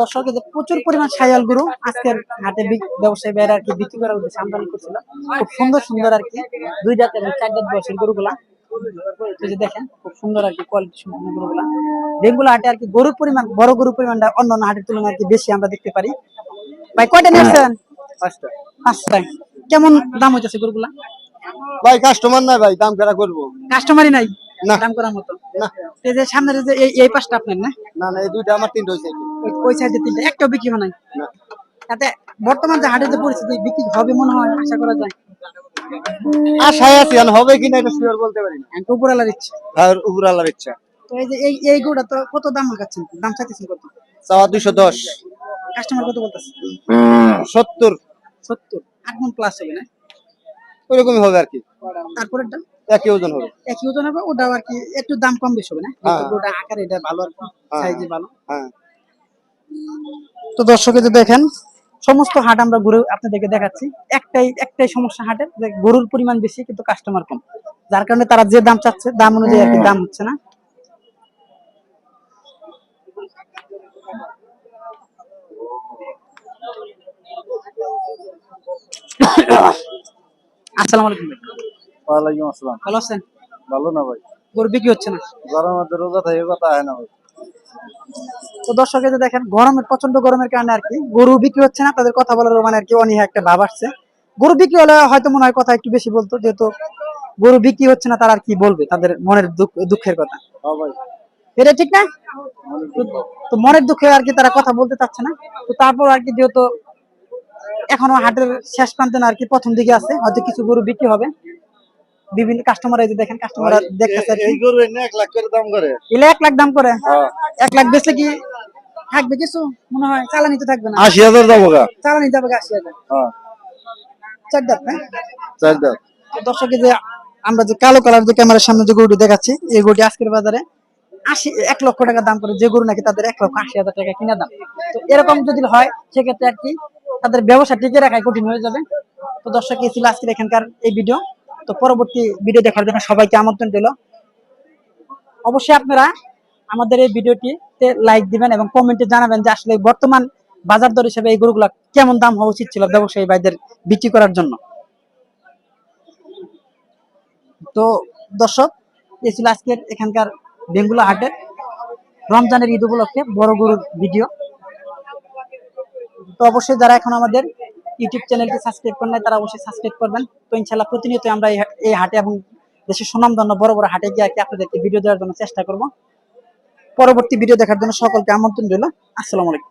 দর্শক প্রচুর পরিমাণ সায়াল গরু আজকের হাটে ব্যবসায়ী ভাইরা আর কি বিক্রি করার উদ্দেশ্যে আমদানি করছিল। খুব সুন্দর সুন্দর আর কি দুই দাঁত এবং চার দাঁত বয়সের গরুগুলা। যে দেখেন খুব সুন্দর আর কি কোয়ালিটি সম্পন্ন গরুগুলা। বেঙ্গুলা হাটে আর কি গরুর পরিমাণ বড় গরুর পরিমাণটা অন্য অন্য হাটের তুলনায় আর কি বেশি আমরা দেখতে পারি। ভাই কয়টা নিয়েছেন পাঁচটা। কেমন দাম হইতেছে গরুগুলা? ভাই কাস্টমার নাই ভাই দাম কেনা করব। কাস্টমারই নাই? না। দাম করার মতো? না। এই যে সামনের যে এই পাঁচটা আপনার না? না না এই দুইটা আমার তিনটা ওই ওই সাইডে তিনটা। একটাও বিক্রি হয় নাই? তাতে বর্তমান যে হাটের যে পরিস্থিতি বিক্রি হবে মনে হয় আশা করা যায়? আশায় আছি আর হবে কিনা এটা শিওর বলতে পারি না। উপরালার ইচ্ছে। আর উপর আল্লাহর ইচ্ছা। তো এই যে এই এই গরুটা তো কত দাম লাগাচ্ছেন দাম চাইতেছেন কত? চাওয়া দুইশো দশ। কাস্টমার কত বলতেছে? সত্তর। সত্তর। আট মন প্লাস হবে না? ওইরকমই হবে আর কি। তারপরেরটা একই ওজন হবে। একই ওজন হবে ওটাও আর কি একটু দাম কম বেশি হবে না? হ্যাঁ। ওটা আকার এটা ভালো আর হ্যাঁ। সাইজে ভালো। হ্যাঁ। তো দর্শকে যে দেখেন সমস্ত হাট আমরা ঘুরে আপনাদেরকে দেখাচ্ছি। একটাই একটাই সমস্যা হাটের যে গরুর পরিমাণ বেশি কিন্তু কাস্টমার কম। যার কারণে তারা যে দাম চাচ্ছে দাম অনুযায়ী আর কি দাম হচ্ছে না। আসসালামু আলাইকুম। ওয়ালাইকুম আসসালাম। ভালো আছেন? ভালো না ভাই? গরু বিক্রি হচ্ছে না? গরমের মধ্যে রোজা থাকে কথা হয় না ভাই। তো দর্শক যে দেখেন গরমের প্রচণ্ড গরমের কারণে আর কি গরু বিক্রি হচ্ছে না তাদের কথা বলার মানে আর কি অনীহা একটা ভাব আসছে। গরু বিক্রি হলে হয়তো মনে হয় কথা একটু বেশি বলতো যেহেতু গরু বিক্রি হচ্ছে না তারা আর কি বলবে তাদের মনের দুঃখের কথা? হ্যাঁ এটা ঠিক না? তো- তো মনের দুঃখে আর কি তারা কথা বলতে চাচ্ছে না। তো তারপর আর কি যেহেতু এখনও হাটের শেষ প্রান্তে না আর কি প্রথম দিকে আছে হয়তো কিছু গরু বিক্রি হবে। বিভিন্ন কাস্টমার এই যে দেখেন কাস্টমার দেখতেছে কি? এই গরু এনে এক লাখ করে দাম করে। এলে এক লাখ দাম করে। হ্যাঁ। এক লাখ বেচলে কি থাকবে কিছু? মনে হয় চালানি তো থাকবে না। আশি হাজার দাম গা। চালানি যাবে আশি হাজার। হ্যাঁ। চার দাঁত হ্যাঁ চার দাম দর্শকে যে আমরা যে কালো কালার যে ক্যামেরার সামনে যে গরুটি দেখাচ্ছি এই গরুটি আজকের বাজারে আশি এক লক্ষ টাকা দাম করে। যে গরু নাকি তাদের এক লক্ষ আশি হাজার টাকা কিনা দাম। তো এরকম যদি হয় সেক্ষেত্রে আর কি তাদের ব্যবসা টিকে রাখাই কঠিন হয়ে যাবে। তো দর্শক এই ছিল আজকের এখানকার এই ভিডিও তো পরবর্তী ভিডিও দেখার জন্য সবাইকে আমন্ত্রণ দিল অবশ্যই আপনারা আমাদের এই ভিডিওটিতে লাইক দিবেন এবং কমেন্টে জানাবেন যে আসলে বর্তমান বাজার দর হিসেবে এই গরুগুলা কেমন দাম হওয়া উচিত ছিল ব্যবসায়ী ভাইদের বিক্রি করার জন্য। তো দর্শক, এই ছিল আজকের এখানকার বেঙ্গুলা হাটের রমজানের ঈদ উপলক্ষে বড় গরুর ভিডিও তো অবশ্যই যারা এখন আমাদের ইউটিউব চ্যানেলটি সাবস্ক্রাইব করেন নাই, তারা অবশ্যই সাবস্ক্রাইব করবেন। তো ইনশাল্লাহ প্রতিনিয়ত আমরা এই হাটে এবং দেশের সুনামধন্য বড় বড় হাটে গিয়ে আপনাদেরকে ভিডিও দেওয়ার জন্য চেষ্টা করব। পরবর্তী ভিডিও দেখার জন্য সকলকে আমন্ত্রণ রইল। আসসালামু আলাইকুম।